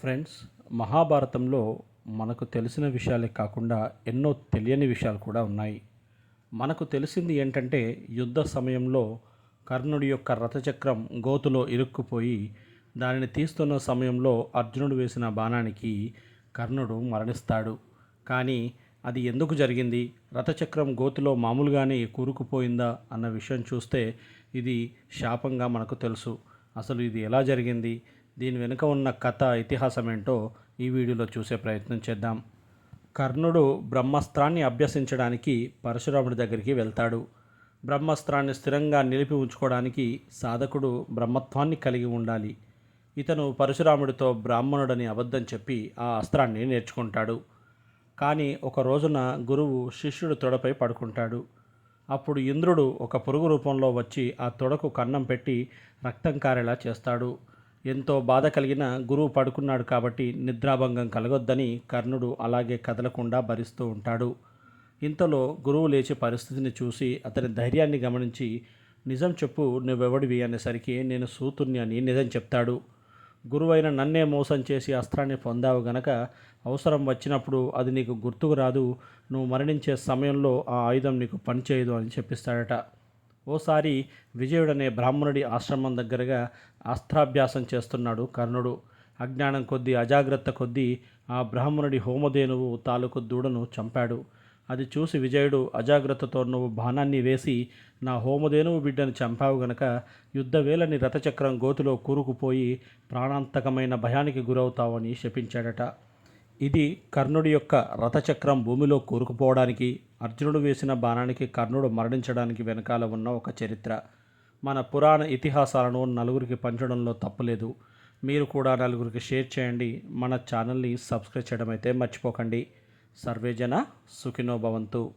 Friends మహాభారతంలో మనకు తెలిసిన విషయాలే కాకుండా ఎన్నో తెలియని విషయాలు కూడా ఉన్నాయి. మనకు తెలిసింది ఏంటంటే యుద్ధ సమయంలో కర్ణుడి యొక్క రథచక్రం గోతులో ఇరుక్కుపోయి దానిని తీస్తున్న సమయంలో అర్జునుడు వేసిన బాణానికి కర్ణుడు మరణిస్తాడు. కానీ అది ఎందుకు జరిగింది? రథచక్రం గోతిలో మామూలుగానే కూరుకుపోయిందా అన్న విషయం చూస్తే ఇది శాపంగా మనకు తెలుసు. అసలు ఇది ఎలా జరిగింది? దీని వెనుక ఉన్న కథ ఇతిహాసం ఏంటో ఈ వీడియోలో చూసే ప్రయత్నం చేద్దాం. కర్ణుడు బ్రహ్మాస్త్రాన్ని అభ్యసించడానికి పరశురాముడి దగ్గరికి వెళ్తాడు. బ్రహ్మాస్త్రాన్ని స్థిరంగా నిలిపి ఉంచుకోవడానికి సాధకుడు బ్రహ్మత్వాన్ని కలిగి ఉండాలి. ఇతను పరశురాముడితో బ్రాహ్మణుడని అబద్ధం చెప్పి ఆ అస్త్రాన్ని నేర్చుకుంటాడు. కానీ ఒక రోజున గురువు శిష్యుడు తొడపై పడుకుంటాడు. అప్పుడు ఇంద్రుడు ఒక పురుగు రూపంలో వచ్చి ఆ తొడకు కన్నం పెట్టి రక్తం కారేలా చేస్తాడు. ఎంతో బాధ కలిగిన గురువు పడుకున్నాడు కాబట్టి నిద్రాభంగం కలగొద్దని కర్ణుడు అలాగే కదలకుండా భరిస్తూ ఉంటాడు. ఇంతలో గురువు లేచి పరిస్థితిని చూసి అతని ధైర్యాన్ని గమనించి నిజం చెప్పు నువ్వెవడివి? అనేసరికి నేను సూతుర్ని అని నిజం చెప్తాడు. గురువైన నన్నే మోసం చేసి అస్త్రాన్ని పొందావు గనక అవసరం వచ్చినప్పుడు అది నీకు గుర్తుకు రాదు. నువ్వు మరణించే సమయంలో ఆ ఆయుధం నీకు పనిచేయదు అని చెప్పిస్తాడట. ఓసారి విజయుడనే బ్రాహ్మణుడి ఆశ్రమం దగ్గరగా అస్త్రాభ్యాసం చేస్తున్నాడు కర్ణుడు. అజ్ఞానం కొద్దీ అజాగ్రత్త కొద్దీ ఆ బ్రాహ్మణుడి హోమధేనువు తాలూకు దూడను చంపాడు. అది చూసి విజయుడు అజాగ్రత్తతో నువ్వు బాణాన్ని వేసి నా హోమధేనువు బిడ్డను చంపావు గనక యుద్ధవేలని రథచక్రం గోతిలో కూరుకుపోయి ప్రాణాంతకమైన భయానికి గురవుతావని శపించాడట. ఇది కర్ణుడి యొక్క రథచక్రం భూమిలో కూరుకుపోవడానికి అర్జునుడు వేసిన బాణానికి కర్ణుడు మరణించడానికి వెనకాల ఉన్న ఒక చరిత్ర. మన పురాణ ఇతిహాసాలను నలుగురికి పంచడంలో తప్పులేదు. మీరు కూడా నలుగురికి షేర్ చేయండి. మన ఛానల్ని సబ్స్క్రైబ్ చేయడం అయితే మర్చిపోకండి. సర్వేజన సుఖినో భవంతు.